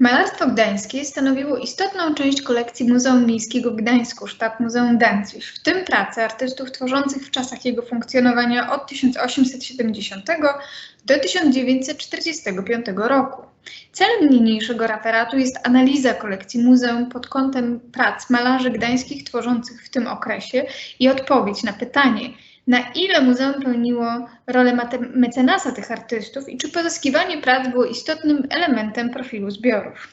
Malarstwo gdańskie stanowiło istotną część kolekcji Muzeum Miejskiego w Gdańsku, sztab Muzeum Dancjusz, w tym prace artystów tworzących w czasach jego funkcjonowania od 1870 do 1945 roku. Celem niniejszego referatu jest analiza kolekcji muzeum pod kątem prac malarzy gdańskich tworzących w tym okresie i odpowiedź na pytanie, na ile muzeum pełniło rolę mecenasa tych artystów i czy pozyskiwanie prac było istotnym elementem profilu zbiorów.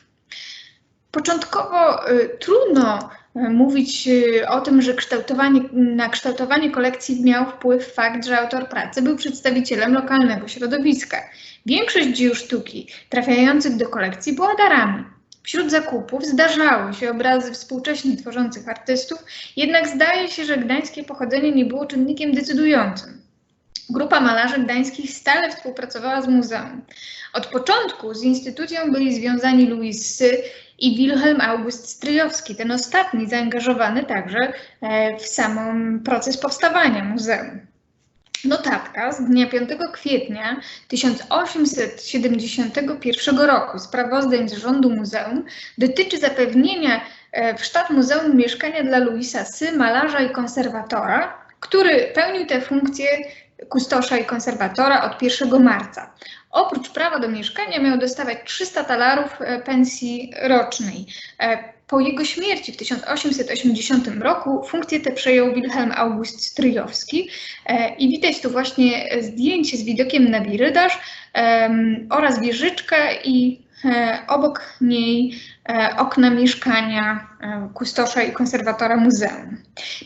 Początkowo y, trudno y, mówić y, o tym, że kształtowanie, na kształtowanie kolekcji miał wpływ fakt, że autor pracy był przedstawicielem lokalnego środowiska. Większość dzieł sztuki trafiających do kolekcji była darami. Wśród zakupów zdarzały się obrazy współcześnie tworzących artystów, jednak zdaje się, że gdańskie pochodzenie nie było czynnikiem decydującym. Grupa malarzy gdańskich stale współpracowała z muzeum. Od początku z instytucją byli związani Louis Sy i Wilhelm August Stryjowski, ten ostatni zaangażowany także e, w sam proces powstawania muzeum. Notatka z dnia 5 kwietnia 1871 roku sprawozdań zarządu muzeum dotyczy zapewnienia e, w sztab muzeum mieszkania dla Luisa Sy, malarza i konserwatora, który pełnił tę funkcję kustosza i konserwatora od 1 marca. Oprócz prawa do mieszkania miał dostawać 300 talarów e, pensji rocznej. Po jego śmierci w 1880 roku funkcję tę przejął Wilhelm August Stryjowski e, i widać tu właśnie zdjęcie z widokiem na Wirydarz oraz wieżyczkę i e, obok niej e, okna mieszkania kustosza i konserwatora muzeum.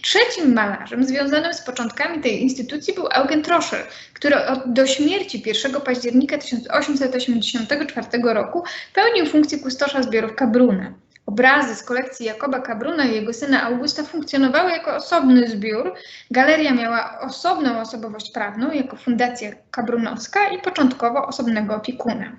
Trzecim malarzem związanym z początkami tej instytucji był Eugen Troscher, który do śmierci 1 października 1884 roku pełnił funkcję kustosza zbiorów Kabruna. Obrazy z kolekcji Jakoba Kabruna i jego syna Augusta funkcjonowały jako osobny zbiór. Galeria miała osobną osobowość prawną jako Fundacja Kabrunowska i początkowo osobnego opiekuna.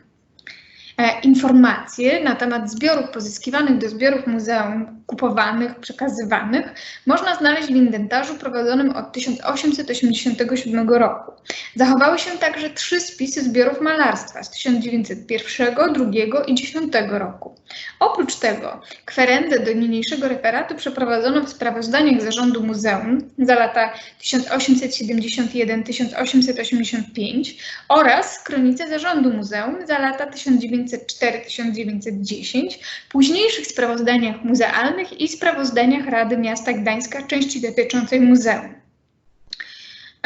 E, informacje na temat zbiorów pozyskiwanych do zbiorów muzeum, kupowanych, przekazywanych, można znaleźć w inwentarzu prowadzonym od 1887 roku. Zachowały się także trzy spisy zbiorów malarstwa z 1901, 2 i 10 roku. Oprócz tego kwerendę do niniejszego referatu przeprowadzono w sprawozdaniach zarządu muzeum za lata 1871-1885 oraz kronicę zarządu muzeum za lata 1900 1904-1910, późniejszych sprawozdaniach muzealnych i sprawozdaniach Rady Miasta Gdańska części dotyczącej muzeum.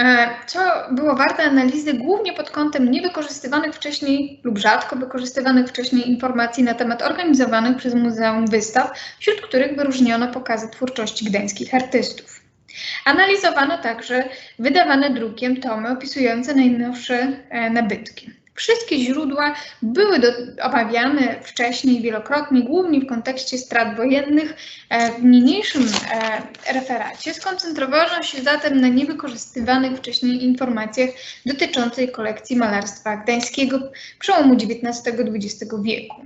E, co było warte analizy głównie pod kątem niewykorzystywanych wcześniej lub rzadko wykorzystywanych wcześniej informacji na temat organizowanych przez Muzeum Wystaw, wśród których wyróżniono pokazy twórczości gdańskich artystów. Analizowano także wydawane drukiem tomy opisujące najnowsze e, nabytki. Wszystkie źródła były do, omawiane wcześniej wielokrotnie, głównie w kontekście strat wojennych. E, w niniejszym e, referacie skoncentrowano się zatem na niewykorzystywanych wcześniej informacjach dotyczących kolekcji malarstwa gdańskiego przełomu XIX-XX wieku.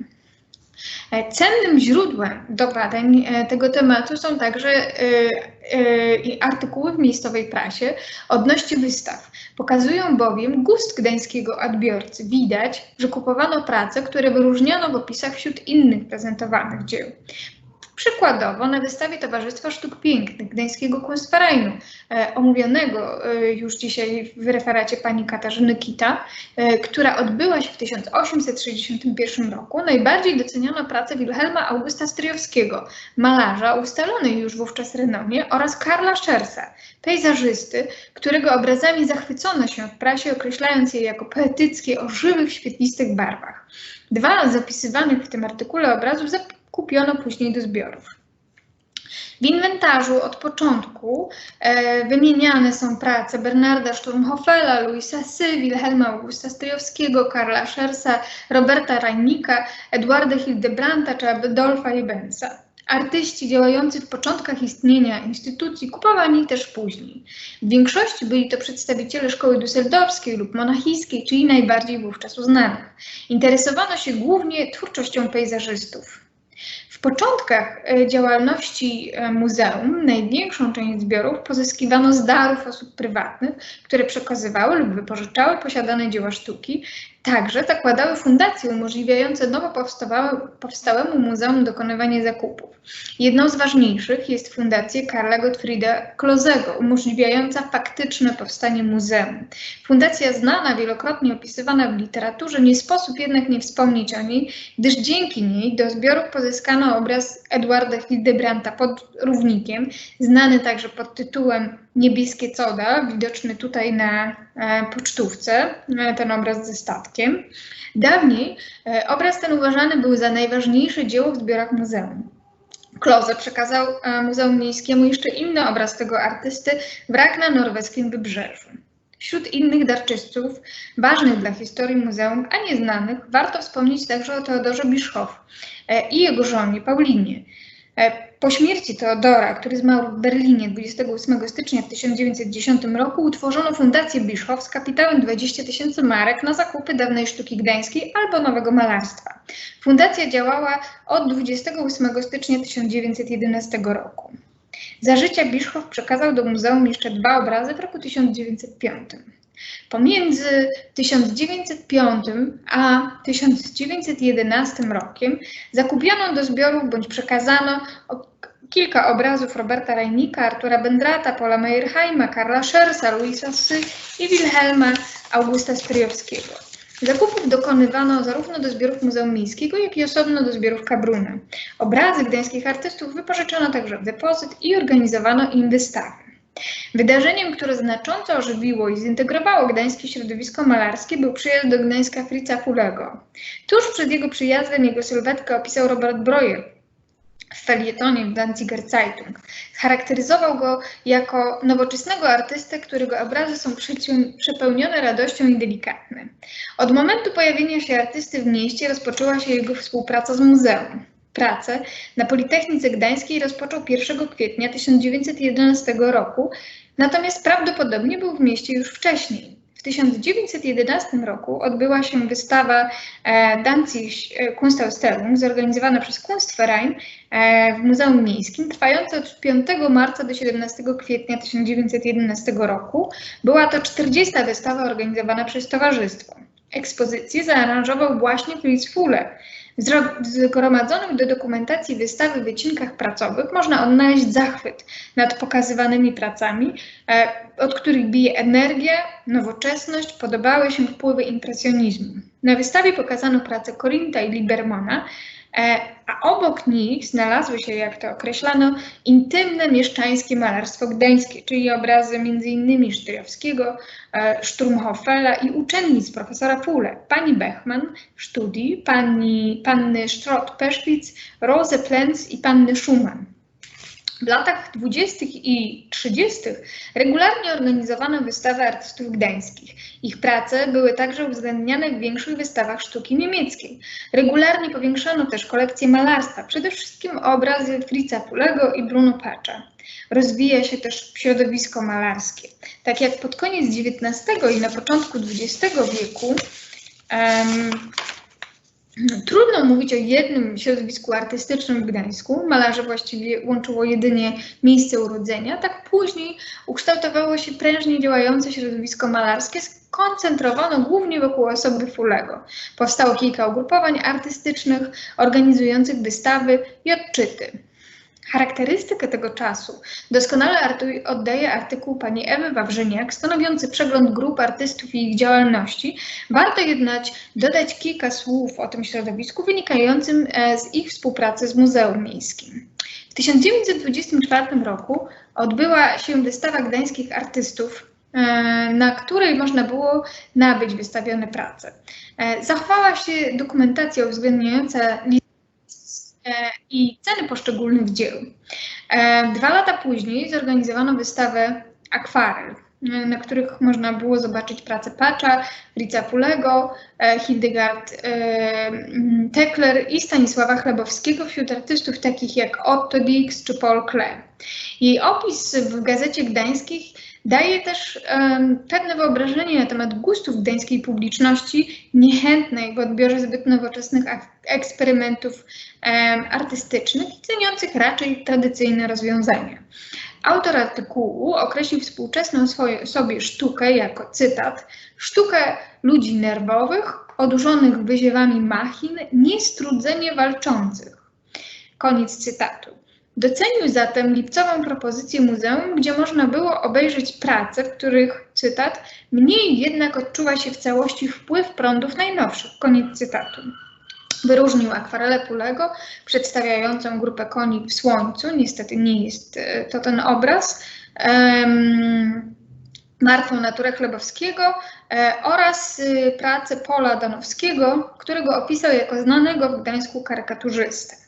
E, cennym źródłem do badań e, tego tematu są także e, artykuły w miejscowej prasie odnośnie wystaw. Pokazują bowiem gust gdańskiego odbiorcy. Widać, że kupowano prace, które wyróżniano w opisach wśród innych prezentowanych dzieł. Przykładowo na wystawie Towarzystwa Sztuk Pięknych Gdańskiego Kunstvereinu, e, omówionego e, już dzisiaj w referacie pani Katarzyny Kita, e, która odbyła się w 1861 roku, najbardziej doceniono pracę Wilhelma Augusta Stryjowskiego, malarza ustalonej już wówczas renomie oraz Karla Szersa, pejzażysty, którego obrazami zachwycono się w prasie, określając je jako poetyckie o żywych, świetlistych barwach. Dwa z opisywanych w tym artykule obrazów kupiono później do zbiorów. W inwentarzu od początku e, wymieniane są prace Bernarda Sturmhofela, Luisa Sy, Wilhelma Augusta Stryjowskiego, Karla Schersa, Roberta Rajnika, Eduarda Hildebrandta czy Adolfa Liebensa. Artyści działający w początkach istnienia instytucji kupowani też później. W większości byli to przedstawiciele szkoły düsseldorfskiej lub monachijskiej, czyli najbardziej wówczas uznanych. Interesowano się głównie twórczością pejzażystów. W początkach e, działalności e, muzeum największą część zbiorów pozyskiwano z darów osób prywatnych, które przekazywały lub wypożyczały posiadane dzieła sztuki. Także zakładały fundacje umożliwiające nowo powstałemu muzeum dokonywanie zakupów. Jedną z ważniejszych jest fundacja Karla Gottfrieda Klozego, umożliwiająca faktyczne powstanie muzeum. Fundacja znana, wielokrotnie opisywana w literaturze, nie sposób jednak nie wspomnieć o niej, gdyż dzięki niej do zbiorów pozyskano obraz Edwarda Hildebrandta pod równikiem, znany także pod tytułem Niebieskie Coda, widoczny tutaj na e, pocztówce, e, ten obraz ze statkiem. Dawniej e, obraz ten uważany był za najważniejsze dzieło w zbiorach muzeum. Kloze przekazał Muzeum Miejskiemu jeszcze inny obraz tego artysty, wrak na norweskim wybrzeżu. Wśród innych darczyńców ważnych dla historii muzeum, a nieznanych, warto wspomnieć także o Teodorze Bischhoff i jego żonie Paulinie. Po śmierci Teodora, który zmarł w Berlinie 28 stycznia w 1910 roku, utworzono Fundację Bischof z kapitałem 20 tysięcy marek na zakupy dawnej sztuki gdańskiej albo nowego malarstwa. Fundacja działała od 28 stycznia 1911 roku. Za życia Bischof przekazał do muzeum jeszcze dwa obrazy w roku 1905. Pomiędzy 1905 a 1911 rokiem zakupiono do zbiorów bądź przekazano kilka obrazów Roberta Reinika, Artura Bendrata, Paula Meyerheima, Karla Schersa, Luisa Sy i Wilhelma Augusta Stryjowskiego. Zakupów dokonywano zarówno do zbiorów Muzeum Miejskiego, jak i osobno do zbiorów Kabruna. Obrazy gdańskich artystów wypożyczono także w depozyt i organizowano im wystawy. Wydarzeniem, które znacząco ożywiło i zintegrowało gdańskie środowisko malarskie, był przyjazd do Gdańska Fritza Fulego. Tuż przed jego przyjazdem jego sylwetkę opisał Robert Breuer w felietonie w Danziger Zeitung. Charakteryzował go jako nowoczesnego artystę, którego obrazy są przepełnione radością i delikatne. Od momentu pojawienia się artysty w mieście rozpoczęła się jego współpraca z muzeum. Pracę na Politechnice Gdańskiej rozpoczął 1 kwietnia 1911 roku, natomiast prawdopodobnie był w mieście już wcześniej. W 1911 roku odbyła się wystawa e, Danzig e, Kunstausstellung zorganizowana przez Kunstverein e, w Muzeum Miejskim, trwająca od 5 marca do 17 kwietnia 1911 roku. Była to 40. wystawa organizowana przez towarzystwo. Ekspozycję zaaranżował właśnie Fritz Fuller, zgromadzonych do dokumentacji wystawy wycinkach pracowych można odnaleźć zachwyt nad pokazywanymi pracami, e, od których bije energia, nowoczesność, podobały się wpływy impresjonizmu. Na wystawie pokazano pracę Korinta i Libermana, E, a obok nich znalazły się, jak to określano, intymne mieszczańskie malarstwo gdańskie, czyli obrazy m.in. Sztryjowskiego, e, Sturmhofela i uczennic profesora Pule, pani Bechmann, Studi, pani, panny Strott-Peschwitz, Rose Plenz i panny Schumann. W latach 20. i 30. regularnie organizowano wystawy artystów gdańskich. Ich prace były także uwzględniane w większych wystawach sztuki niemieckiej. Regularnie powiększano też kolekcję malarstwa, przede wszystkim obrazy Fritza Pulego i Bruno Pacza. Rozwija się też środowisko malarskie. Tak jak pod koniec XIX i na początku XX wieku um, Trudno mówić o jednym środowisku artystycznym w Gdańsku. Malarze właściwie łączyło jedynie miejsce urodzenia. Tak później ukształtowało się prężnie działające środowisko malarskie, skoncentrowano głównie wokół osoby Fulego. Powstało kilka ugrupowań artystycznych organizujących wystawy i odczyty. Charakterystykę tego czasu doskonale oddaje artykuł pani Ewy Wawrzyniak stanowiący przegląd grup artystów i ich działalności. Warto jednak dodać kilka słów o tym środowisku wynikającym e, z ich współpracy z Muzeum Miejskim. W 1924 roku odbyła się wystawa gdańskich artystów, e, na której można było nabyć wystawione prace. E, zachowała się dokumentacja uwzględniająca E, i ceny poszczególnych dzieł. E, dwa lata później zorganizowano wystawę akwarel, e, na których można było zobaczyć pracę Pacza, Rica Pulego, Hildegard Tekler i Stanisława Chlebowskiego wśród artystów takich jak Otto Dix czy Paul Klee. Jej opis w Gazecie Gdańskich daje też um, pewne wyobrażenie na temat gustów gdańskiej publiczności, niechętnej w odbiorze zbyt nowoczesnych eksperymentów um, artystycznych i ceniących raczej tradycyjne rozwiązania. Autor artykułu określił współczesną swoje, sobie sztukę jako cytat sztukę ludzi nerwowych, odurzonych wyziewami machin, niestrudzenie walczących. Koniec cytatu. Docenił zatem lipcową propozycję muzeum, gdzie można było obejrzeć prace, w których, cytat, mniej jednak odczuwa się w całości wpływ prądów najnowszych. Koniec cytatu. Wyróżnił akwarelę Pulego, przedstawiającą grupę koni w słońcu. Niestety nie jest e, to ten obraz. Um, Martwą naturę Chlebowskiego e, oraz y, pracę Pola Danowskiego, którego opisał jako znanego w Gdańsku karykaturzystę.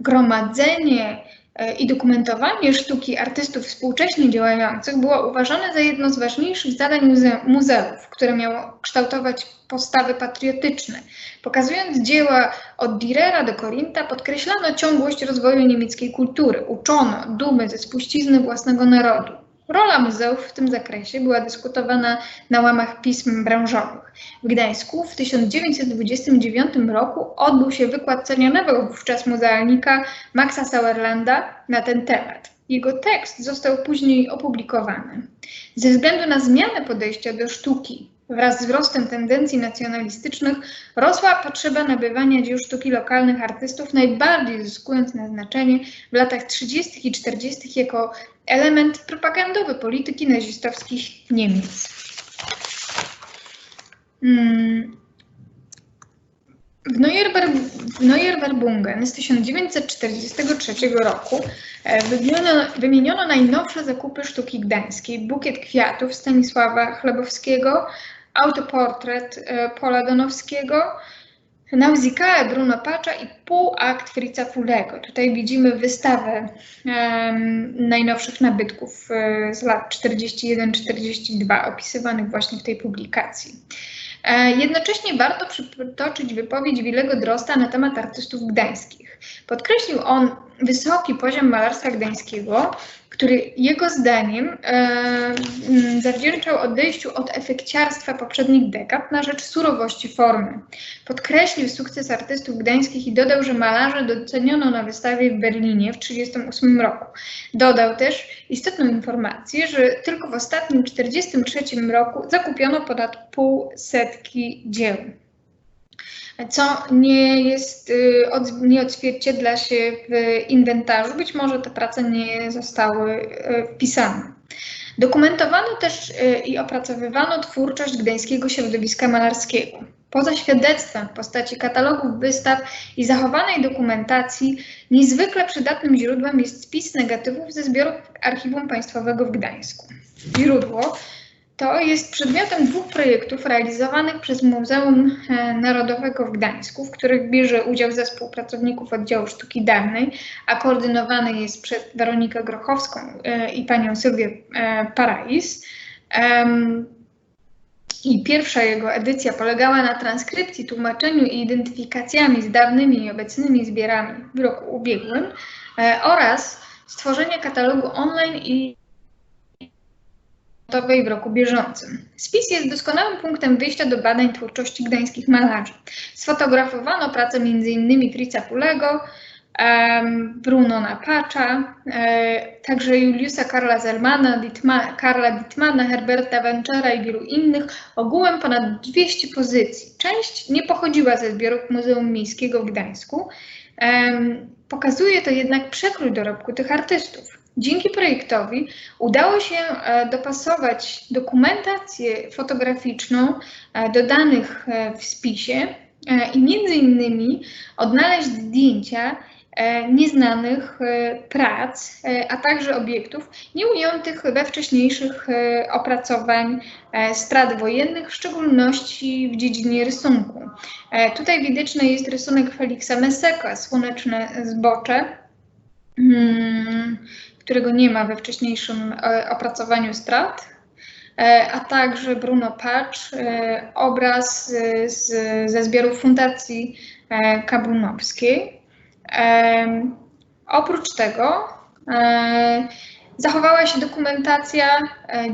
Gromadzenie e, i dokumentowanie sztuki artystów współcześnie działających było uważane za jedno z ważniejszych zadań muze muzeów, które miało kształtować postawy patriotyczne. Pokazując dzieła od Dürera do Korinta, podkreślano ciągłość rozwoju niemieckiej kultury, uczono dumy ze spuścizny własnego narodu. Rola muzeów w tym zakresie była dyskutowana na łamach pism branżowych. W Gdańsku w 1929 roku odbył się wykład cenionego wówczas muzealnika Maxa Sauerlanda na ten temat. Jego tekst został później opublikowany. Ze względu na zmianę podejścia do sztuki wraz z wzrostem tendencji nacjonalistycznych rosła potrzeba nabywania dzieł sztuki lokalnych artystów, najbardziej zyskując na znaczenie w latach 30. i 40. jako element propagandowy polityki nazistowskich Niemiec. Hmm. W Neuerwerbungen z 1943 roku e, wymieniono, wymieniono, najnowsze zakupy sztuki gdańskiej, bukiet kwiatów Stanisława Chlebowskiego, autoportret e, Pola Donowskiego, Nausicaa Bruno Pacza i półakt Fritza Fulego. Tutaj widzimy wystawę um, najnowszych nabytków um, z lat 41-42, opisywanych właśnie w tej publikacji. E, jednocześnie warto przytoczyć wypowiedź Wilego Drosta na temat artystów gdańskich. Podkreślił on wysoki poziom malarstwa gdańskiego, który jego zdaniem e, zawdzięczał odejściu od efekciarstwa poprzednich dekad na rzecz surowości formy. Podkreślił sukces artystów gdańskich i dodał, że malarze doceniono na wystawie w Berlinie w 1938 roku. Dodał też istotną informację, że tylko w ostatnim 1943 roku zakupiono ponad pół setki dzieł co nie jest, y, nie odzwierciedla się w inwentarzu. Być może te prace nie zostały y, wpisane. Dokumentowano też y, i opracowywano twórczość gdańskiego środowiska malarskiego. Poza świadectwem w postaci katalogów wystaw i zachowanej dokumentacji, niezwykle przydatnym źródłem jest spis negatywów ze zbiorów Archiwum Państwowego w Gdańsku. Źródło to jest przedmiotem dwóch projektów realizowanych przez Muzeum e, Narodowego w Gdańsku, w których bierze udział zespół pracowników oddziału sztuki dawnej, a koordynowany jest przez Weronikę Grochowską e, i panią Sylwię e, Parais. I pierwsza jego edycja polegała na transkrypcji, tłumaczeniu i identyfikacjami z dawnymi i obecnymi zbierami w roku ubiegłym oraz stworzenie katalogu online i w roku bieżącym. Spis jest doskonałym punktem wyjścia do badań twórczości gdańskich malarzy. Sfotografowano pracę m.in. Fritza Pulego, Bruno Napacza, e, także Juliusa Karla Dittma, Karla Dittmana, Herberta Venchera i wielu innych, ogółem ponad 200 pozycji. Część nie pochodziła ze zbiorów Muzeum Miejskiego w Gdańsku. Pokazuje to jednak przekrój dorobku tych artystów. Dzięki projektowi udało się e, dopasować dokumentację fotograficzną e, do danych e, w spisie i między innymi odnaleźć zdjęcia nieznanych prac, a także obiektów nieujętych we wcześniejszych opracowań strat wojennych, w szczególności w dziedzinie rysunku. Tutaj widoczny jest rysunek Feliksa Meseka, Słoneczne Zbocze. Hmm którego nie ma we wcześniejszym e, opracowaniu strat, e, a także Bruno Patch, e, obraz z, ze zbiorów Fundacji Kabunowskiej. Oprócz tego zachowała się dokumentacja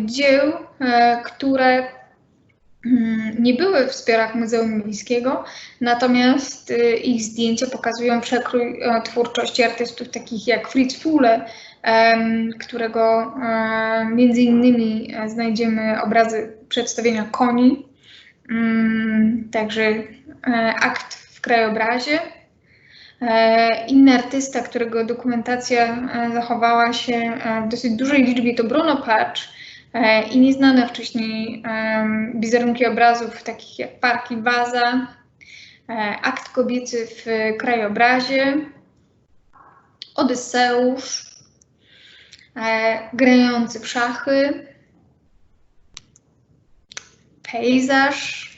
dzieł, które mm, nie były w zbiorach Muzeum Miejskiego, natomiast ich zdjęcia pokazują przekrój twórczości artystów takich jak Fritz Fuhle, którego między innymi e, znajdziemy obrazy przedstawienia koni mm, także e, akt w krajobrazie. E, inny artysta, którego dokumentacja e, zachowała się w dosyć dużej liczbie to Bruno Patch i nieznane wcześniej wizerunki obrazów takich jak Parki Waza, akt kobiecy w krajobrazie, Odyseusz, grający w szachy, pejzaż,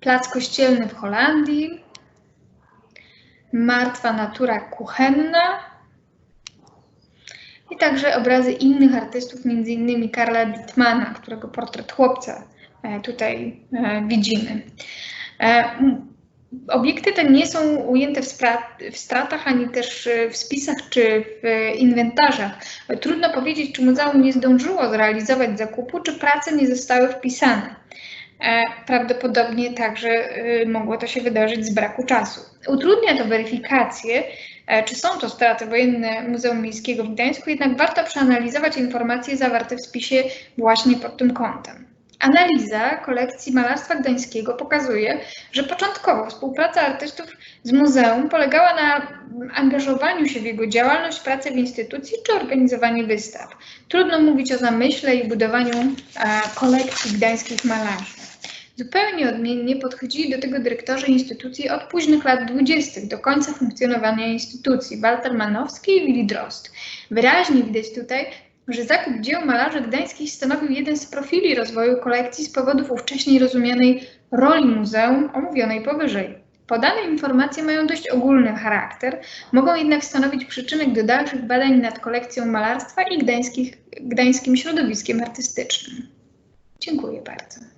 plac kościelny w Holandii, martwa natura kuchenna i także obrazy innych artystów, m.in. Karla Dittmana, którego portret chłopca e, tutaj e, widzimy. E, obiekty te nie są ujęte w, w, stratach, ani też w spisach czy w inwentarzach. Trudno powiedzieć, czy muzeum nie zdążyło zrealizować zakupu, czy prace nie zostały wpisane. Prawdopodobnie także mogło to się wydarzyć z braku czasu. Utrudnia to weryfikację, czy są to straty wojenne Muzeum Miejskiego w Gdańsku, jednak warto przeanalizować informacje zawarte w spisie właśnie pod tym kątem. Analiza kolekcji malarstwa gdańskiego pokazuje, że początkowo współpraca artystów z muzeum polegała na angażowaniu się w jego działalność, pracę w instytucji czy organizowanie wystaw. Trudno mówić o zamyśle i budowaniu e, kolekcji gdańskich malarzy. Zupełnie odmiennie podchodzili do tego dyrektorzy instytucji od późnych lat 20. do końca funkcjonowania instytucji Walter Manowski i Willi Drost. Wyraźnie widać tutaj, że zakup dzieł malarzy gdańskich stanowił jeden z profili rozwoju kolekcji z powodów ówcześniej rozumianej roli muzeum omówionej powyżej. Podane informacje mają dość ogólny charakter, mogą jednak stanowić przyczynek do dalszych badań nad kolekcją malarstwa i gdańskim środowiskiem artystycznym. Dziękuję bardzo.